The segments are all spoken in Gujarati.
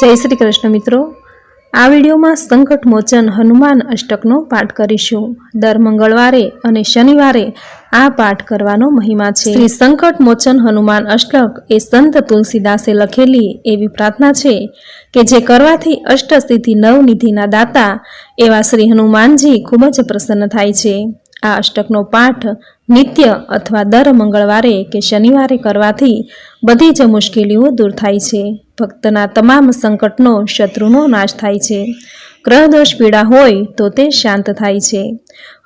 જય શ્રી કૃષ્ણ મિત્રો. આ વિડીયોમાં સંકટ મોચન હનુમાન અષ્ટકનો પાઠ કરીશું. દર મંગળવારે અને શનિવારે આ પાઠ કરવાનો મહિમા છે. શ્રી સંકટ મોચન હનુમાન અષ્ટક એ સંત તુલસીદાસે લખેલી એવી પ્રાર્થના છે કે જે કરવાથી અષ્ટસિદ્ધિ નવનિધિના દાતા એવા શ્રી હનુમાનજી ખૂબ જ પ્રસન્ન થાય છે. આ અષ્ટકનો પાઠ નિત્ય અથવા દર મંગળવારે કે શનિવારે કરવાથી બધી જ મુશ્કેલીઓ દૂર થાય છે. ભક્તના તમામ સંકટનો શત્રુનો નાશ થાય છે. ગ્રહદોષ પીડા હોય તો તે શાંત થાય છે.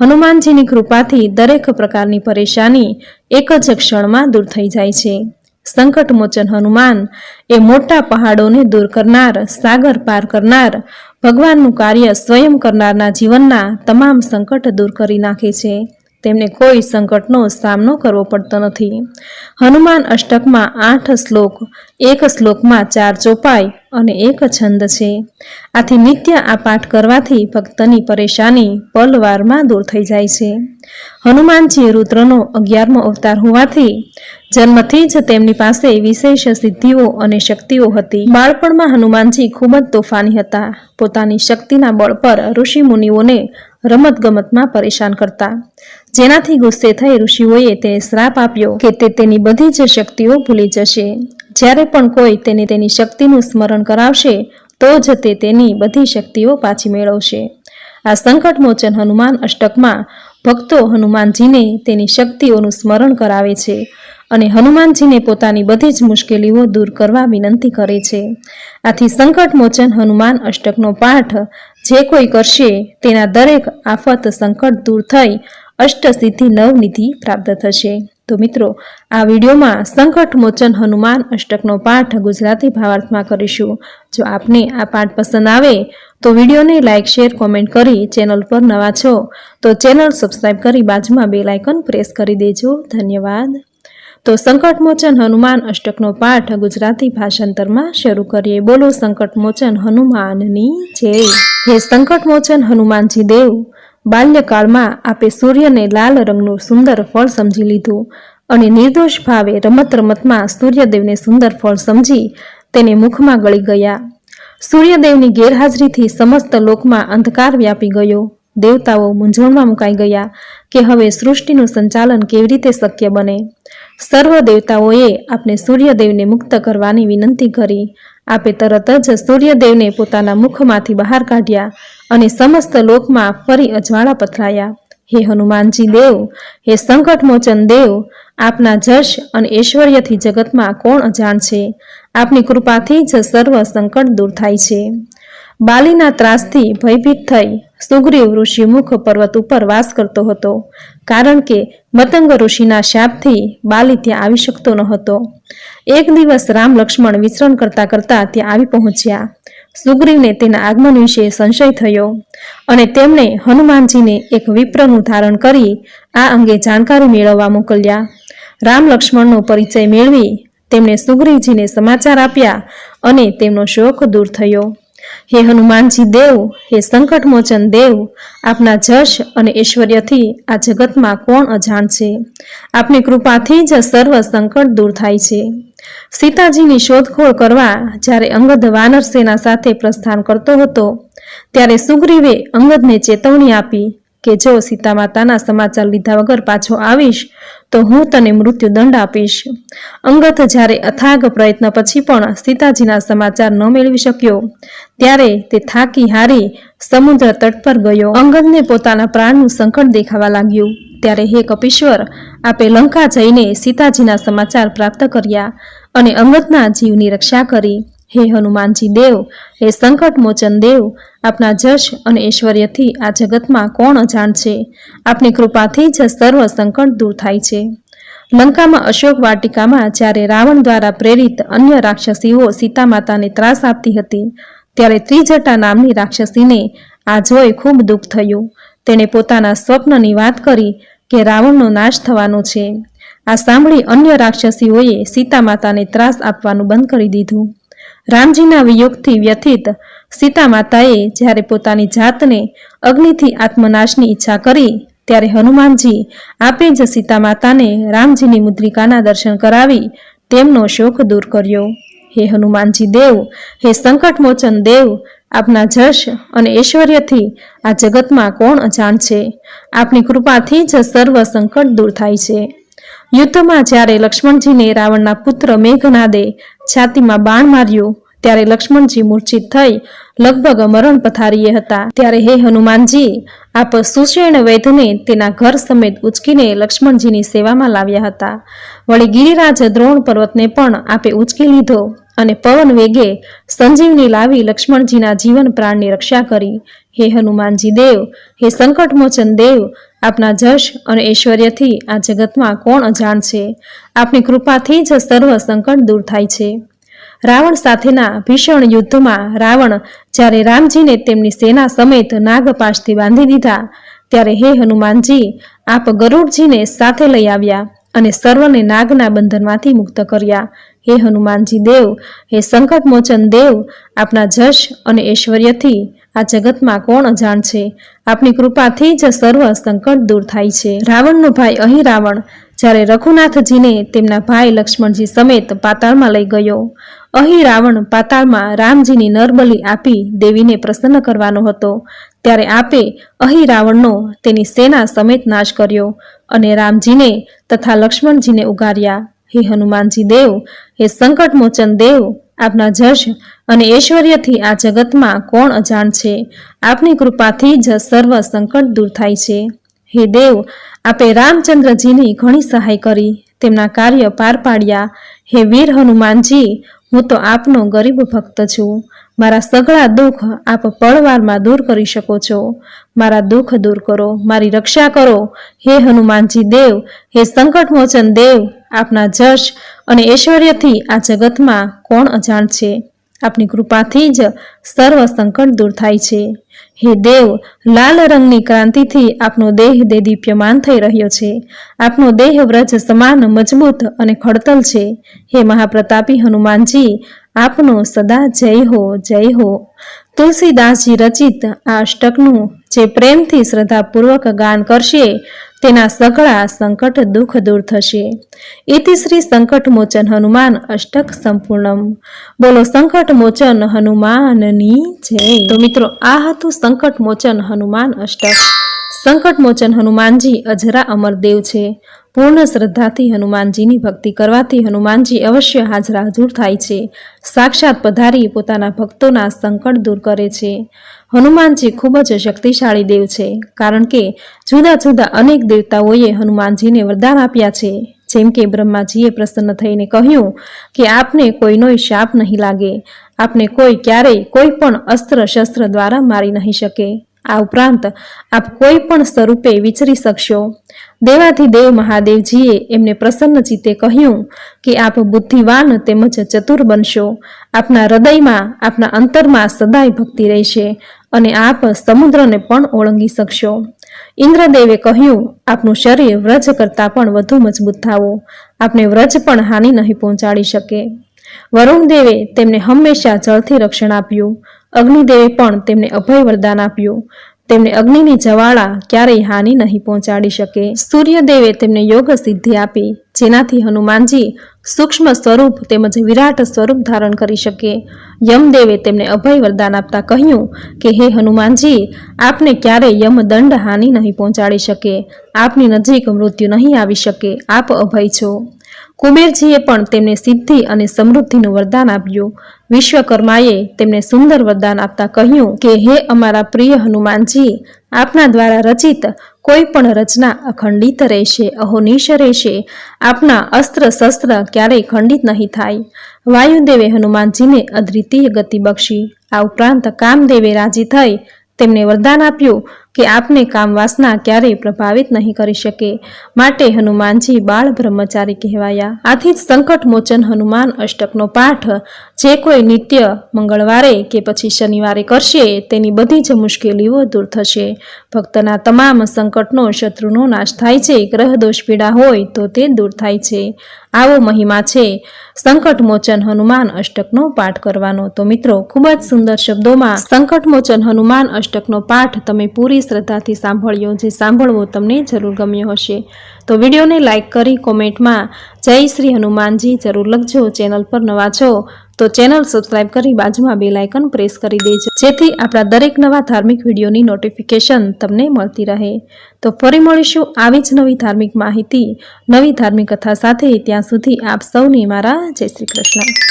હનુમાનજીની કૃપાથી દરેક પ્રકારની પરેશાની એક જ ક્ષણમાં દૂર થઈ જાય છે. સંકટમોચન હનુમાન એ મોટા પહાડોને દૂર કરનાર, સાગર પાર કરનાર ભગવાનનું કાર્ય સ્વયં કરનારના જીવનના તમામ સંકટ દૂર કરી નાખે છે. તેમને કોઈ સંકટનો સામનો કરવો પડતો નથી. હનુમાન અષ્ટકમાં આઠ શ્લોક, એક શ્લોકમાં ચાર ચોપાઈ અને એક છંદ છે. આથી નિત્ય આ પાઠ કરવાથી ભક્તની પરેશાની પલવારમાં દૂર થઈ જાય છે. હનુમાનજી રુદ્રનો અગિયારમો અવતાર હોવાથી જન્મથી જ તેમની પાસે વિશેષ સિદ્ધિઓ અને શક્તિઓ હતી. બાળપણમાં હનુમાનજી ખૂબ જ તોફાની હતા. પોતાની શક્તિના બળ પર ઋષિ મુનિઓને રમતગમતમાં પરેશાન કરતા. જેનાથી ગુસ્સે થઈ ઋષિઓએ તેને શ્રાપ આપ્યો કે તે તેની બધી જ શક્તિઓ ભૂલી જશે. જ્યારે પણ કોઈ તેને તેની શક્તિનું સ્મરણ કરાવશે, તો જ તે તેની બધી શક્તિઓ પાછી મેળવશે. આ સંકટમોચન હનુમાન અષ્ટકમાં ભક્તો હનુમાનજીને તેની શક્તિઓનું સ્મરણ કરાવે છે અને હનુમાનજીને પોતાની બધી જ મુશ્કેલીઓ દૂર કરવા વિનંતી કરે છે. આથી સંકટમોચન હનુમાન અષ્ટકનો પાઠ જે કોઈ કરશે, તેના દરેક આફત સંકટ દૂર થઈ અષ્ટસિદ્ધિ નવનિધિ પ્રાપ્ત થશે. તો મિત્રો, આ વિડીયોમાં સંકટ મોચન હનુમાન અષ્ટકનો પાઠ ગુજરાતી ભાવાર્થમાં કરીશું. જો આપને આ પાઠ પસંદ આવે, તો વિડીયોને લાઇક શેર, કોમેન્ટ કરી ચેનલ પર નવા છો, તો ચેનલ સબસ્ક્રાઇબ કરી બાજુમાં બે લાયકન પ્રેસ કરી દેજો. ધન્યવાદ. તો સંકટમોચન હનુમાન અષ્ટકનો પાઠ ગુજરાતી ભાષાંતરમાં શરૂ કરીએ. બોલો સંકટમોચન હનુમાનની જય. હે સંકટમોચન હનુમાનજી દેવ બાલ્યકાળમાં આપે સૂર્યને લાલ રંગનું સુંદર ફળ સમજી લીધું અને નિર્દોષ ભાવે રમત રમતમાં સૂર્યદેવને સુંદર ફળ સમજી તેને મુખમાં ગળી ગયા. સૂર્યદેવની ગેરહાજરીથી સમસ્ત લોકમાં અંધકાર વ્યાપી ગયો. દેવતાઓ મૂંઝવણમાં મુકાઈ ગયા કે હવે સૃષ્ટિનું સંચાલન કેવી રીતે શક્ય બને? સર્વ દેવતાઓએ આપણે સૂર્યદેવને મુક્ત કરવાની વિનંતી કરી. આપે તરત જ સૂર્યદેવને પોતાના મુખમાંથી બહાર કાઢ્યા અને સમસ્ત લોકમાં ફરી અજવાળા પથરાયા. હે હનુમાનજી દેવ, હે સંકટમોચન દેવ, આપના જશ અને ઐશ્વર્યથી જગતમાં કોણ અજાણ છે? આપની કૃપાથી જ સર્વ સંકટ દૂર થાય છે. બાલીના ત્રાસથી ભયભીત થઈ સુગ્રીવ ઋષિ મુખ પર્વત ઉપર વાસ કરતો હતો, કારણ કે મતંગ ઋષિના શાપથી બાલી ત્યાં આવી શકતો ન હતો. એક દિવસ રામ લક્ષ્મણ વિચરણ કરતા કરતા ત્યાં આવી પહોંચ્યા. સુગ્રીવને તેના આગમન વિશે સંશય થયો અને તેમણે હનુમાનજીને એક વિપ્રનું ધારણ કરી આ અંગે જાણકારી મેળવવા મોકલ્યા. રામ લક્ષ્મણનો પરિચય મેળવી તેમણે સુગ્રીવજીને સમાચાર આપ્યા અને તેમનો શોખ દૂર થયો. હે હનુમાનજી દેવ, હે સંકટમોચન દેવ, આપના જશ અને ઐશ્વર્યથી આ જગતમાં કોણ અજાણ છે? આપની કૃપાથી જ સર્વ સંકટ દૂર થાય છે. સીતાજીની શોધખોળ કરવા જ્યારે અંગદ વાનર સેના સાથે પ્રસ્થાન કરતો હતો, ત્યારે સુગ્રીવે અંગદને ચેતવણી આપી કે જો સીતા માતાના સમાચાર લીધા વગર પાછો આવીશ, તો હું તને મૃત્યુદંડ આપીશ. અંગત જ્યારે અથાગ પ્રયત્ન પછી પણ સીતાજીના સમાચાર ન મેળવી શક્યો, ત્યારે તે થાકી હારી સમુદ્ર તટ પર ગયો. અંગદને પોતાના પ્રાણનું સંકટ દેખાવા લાગ્યું. ત્યારે હે કપીશ્વર, આપે લંકા જઈને સીતાજીના સમાચાર પ્રાપ્ત કર્યા અને અંગતના જીવની રક્ષા કરી. હે હનુમાનજી દેવ, હે સંકટ મોચન દેવ, આપના જશ અને ઐશ્વર્યથી આ જગતમાં કોણ અજાણ છે? આપની કૃપાથી જ સર્વ સંકટ દૂર થાય છે. લંકામાં અશોક વાટિકામાં જ્યારે રાવણ દ્વારા પ્રેરિત અન્ય રાક્ષસીઓ સીતા માતાને ત્રાસ આપતી હતી, ત્યારે ત્રિજટા નામની રાક્ષસીને આ જોઈ ખૂબ દુઃખ થયું. તેણે પોતાના સ્વપ્નની વાત કરી કે રાવણનો નાશ થવાનો છે. આ સાંભળી અન્ય રાક્ષસીઓએ સીતા માતાને ત્રાસ આપવાનું બંધ કરી દીધું. રામજીના વિયોગથી વ્યથિત સીતા માતાએ જ્યારે પોતાની જાતને અગ્નિથી આત્મનાશની ઈચ્છા કરી, ત્યારે હનુમાનજી આપે જ સીતા માતાને રામજીની મુદ્રિકાના દર્શન કરાવી તેમનો શોક દૂર કર્યો. હે હનુમાનજી દેવ, હે સંકટમોચન દેવ, આપના જશ અને ઐશ્વર્યથી આ જગતમાં કોણ અજાણ છે? આપની કૃપાથી જ સર્વ સંકટ દૂર થાય છે. યુદ્ધમાં જ્યારે લક્ષ્મણજીને રાવણના પુત્ર મેઘનાદે છાતીમાં બાણ માર્યું, ત્યારે લક્ષ્મણજી મૂર્છિત થઈ લગભગ મરણ પથારીએ હતા. ત્યારે હે હનુમાનજી, આપ સુષેણ વૈધને તેના ઘર સમેત ઉચકીને લક્ષ્મણજીની સેવામાં લાવ્યા હતા. વળી ગિરિરાજ દ્રોણ પર્વતને પણ આપે ઉચકી લીધો અને પવન વેગે સંજીવની લાવી લક્ષ્મણજીના જીવન પ્રાણની રક્ષા કરી. હે હનુમાનજી દેવ, હે સંકટમોચન દેવ, આપના જશ અને ઐશ્વર્યથી આ જગતમાં કોણ અજાણ છે? આપની કૃપાથી જ સર્વ સંકટ દૂર થાય છે. રાવણ સાથેના ભીષણ યુદ્ધમાં રાવણ જ્યારે રામજીને તેમની સેના સમેત નાગપાશથી બાંધી દીધા, ત્યારે હે હનુમાનજી, આપ ગરુડજીને સાથે લઈ આવ્યા અને સર્વને નાગના બંધનમાંથી મુક્ત કર્યા. હે હનુમાનજી દેવ, હે સંકટમોચન દેવ, આપના જશ અને ઐશ્વર્યથી આ જગતમાં કોણ અજાણ છે? આપની કૃપાથી જ સર્વ સંકટ દૂર થાય છે. રાવણનો ભાઈ અહીં રાવણ, જ્યારે રઘુનાથજીને તેમના ભાઈ લક્ષ્મણજી સમેત પાતાળમાં લઈ ગયો. અહીં રાવણ પાતાળમાં રામજીની નરબલી આપી દેવીને પ્રસન્ન કરવાનો હતો. ત્યારે આપે અહીં રાવણનો તેની સેના સમેત નાશ કર્યો અને રામજીને તથા લક્ષ્મણજીને ઉગાર્યા. હે હનુમાનજી દેવ, હે સંકટમોચન દેવ આપના જશ અને ઐશ્વર્યથી આ જગતમાં કોણ અજાણ છે? આપની કૃપાથી જ સર્વ સંકટ દૂર થાય છે. હે દેવ, આપે રામચંદ્રજીની ઘણી સહાય કરી, તેમના કાર્ય પાર પાડ્યા. હે વીર હનુમાનજી, હું તો આપનો ગરીબ ભક્ત છું. મારા સઘળા દુઃખ આપ પળવારમાં દૂર કરી શકો છો. મારા દુઃખ દૂર કરો, મારી રક્ષા કરો. હે હનુમાનજી દેવ, હે સંકટમોચન દેવ આપના જશ અને ઐશ્વર્યથી આ જગતમાં કોણ અજાણ છે? આપની કૃપાથી જ સર્વ સંકટ દૂર થાય છે. હે દેવ, લાલ રંગની ક્રાંતિથી આપનો દેહ દેદીપ્યમાન થઈ રહ્યો છે. આપનો દેહ વ્રજ સમાન મજબૂત અને ખડતલ છે. હે મહાપ્રતાપી હનુમાનજી, આપનો સદા જય હો જય હો. તુલસીદાસજી રચિત આ અષ્ટકનું જે પ્રેમથી શ્રદ્ધાપૂર્વક ગાન કરશે, તેના સઘળા સંકટ દુઃખ દૂર થશે. ઇતિ શ્રી સંકટ મોચન હનુમાન અષ્ટક સંપૂર્ણમ. બોલો સંકટ મોચન હનુમાનની જય. તો મિત્રો, આ હતું સંકટ મોચન હનુમાન અષ્ટક. સંકટ મોચન હનુમાનજી અજરા અમરદેવ છે. પૂર્ણ શ્રદ્ધાથી હનુમાનજીની ભક્તિ કરવાથી હનુમાનજી અવશ્ય હાજરા હજુર થાય છે. સાક્ષાત પધારી પોતાના ભક્તોના સંકટ દૂર કરે છે. હનુમાનજી ખૂબ જ શક્તિશાળી દેવ છે, કારણ કે જુદા જુદા અનેક દેવતાઓએ હનુમાનજીને વરદાન આપ્યા છે. જેમ કે બ્રહ્માજીએ પ્રસન્ન થઈને કહ્યું કે, આપને કોઈનોય શાપ નહીં લાગે. આપને કોઈ ક્યારેય કોઈ પણ અસ્ત્ર શસ્ત્ર દ્વારા મારી નહીં શકે. આ ઉપરાંત આપ કોઈ પણ સ્વરૂપે વિચરી શકશો. દેવાધિદેવ મહાદેવજીએ એમને પ્રસન્ન ચિત્તે કહ્યું કે આપ બુદ્ધિવાન તેમજ ચતુર બનશો. આપના હૃદયમાં, આપના અંતરમાં સદાય ભક્તિ રહેશે અને આપ સમુદ્રને પણ ઓળંગી શકશો. ઇન્દ્રદેવે કહ્યું, આપનું શરીર વ્રજ કરતાં પણ વધુ મજબૂત થાવો. આપને વ્રજ પણ હાનિ નહીં પહોંચાડી શકે. વરુણદેવે તેમને હંમેશા જળથી રક્ષણ આપ્યું. અગ્નિદેવે પણ તેમને અભય વરદાન આપ્યું. તેમને અગ્નિની જવાળા ક્યારેય હાનિ નહીં પહોંચાડી શકે. સૂર્યદેવે તેમને યોગ સિદ્ધિ આપી, જેનાથી હનુમાનજી સૂક્ષ્મ સ્વરૂપ તેમજ વિરાટ સ્વરૂપ ધારણ કરી શકે. યમદેવે તેમને અભય વરદાન આપતા કહ્યું કે, હે હનુમાનજી, આપને ક્યારેય યમદંડ હાનિ નહીં પહોંચાડી શકે. આપની નજીક મૃત્યુ નહીં આવી શકે. આપ અભય છો. કુબેરજીએ પણ તેમને સિદ્ધિ અને સમૃદ્ધિનું વરદાન આપ્યું. વિશ્વકર્માએ તેમને સુંદર વરદાન આપતા કહ્યું કે, હે અમારા પ્રિય હનુમાનજી, આપના દ્વારા રચિત કોઈ પણ રચના અખંડિત રહેશે, અહોનિશ રહેશે. આપના અસ્ત્ર શસ્ત્ર ક્યારેય ખંડિત નહીં થાય. વાયુદેવે હનુમાનજીને અદ્વિતીય ગતિ બક્ષી. આ ઉપરાંત કામદેવે રાજી થઈ તેમને વરદાન આપ્યું. કે આપને કામ વાસના ક્યારેય પ્રભાવિત નહીં કરી શકે. માટે હનુમાનજી બાળ બ્રહ્મચારી કહેવાયા. આથી જ સંકટ મોચન હનુમાન અષ્ટકનો પાઠ જે કોઈ નિત્ય મંગળવારે કે પછી શનિવારે કરશે તેની બધી જ મુશ્કેલીઓ દૂર થશે. ભક્તના તમામ સંકટનો શત્રુનો નાશ થાય છે ગ્રહ દોષ પીડા હોય તો તે દૂર થાય છે. આવો મહિમા છે સંકટમોચન હનુમાન અષ્ટકનો પાઠ કરવાનો. તો મિત્રો, ખૂબ જ સુંદર શબ્દોમાં સંકટમોચન હનુમાન અષ્ટકનો પાઠ તમે પૂરી શ્રદ્ધાથી સાંભળ્યો જે સાંભળવો તમને જરૂર ગમ્યો હશે. તો વિડીયોને લાઇક કરી કોમેન્ટમાં જય શ્રી હનુમાનજી જરૂર લખજો. ચેનલ પર નવા છો તો ચેનલ સબસ્ક્રાઇબ કરી બાજુમાં બે લાઇકન પ્રેસ કરી દેજો. જેથી આપણા દરેક નવા ધાર્મિક વિડીયોની નોટિફિકેશન તમને મળતી રહે. તો ફરી મળીશું આવી જ નવી ધાર્મિક માહિતી, નવી ધાર્મિક કથા સાથે. ત્યાં સુધી આપ સૌને મારા જય શ્રી કૃષ્ણ.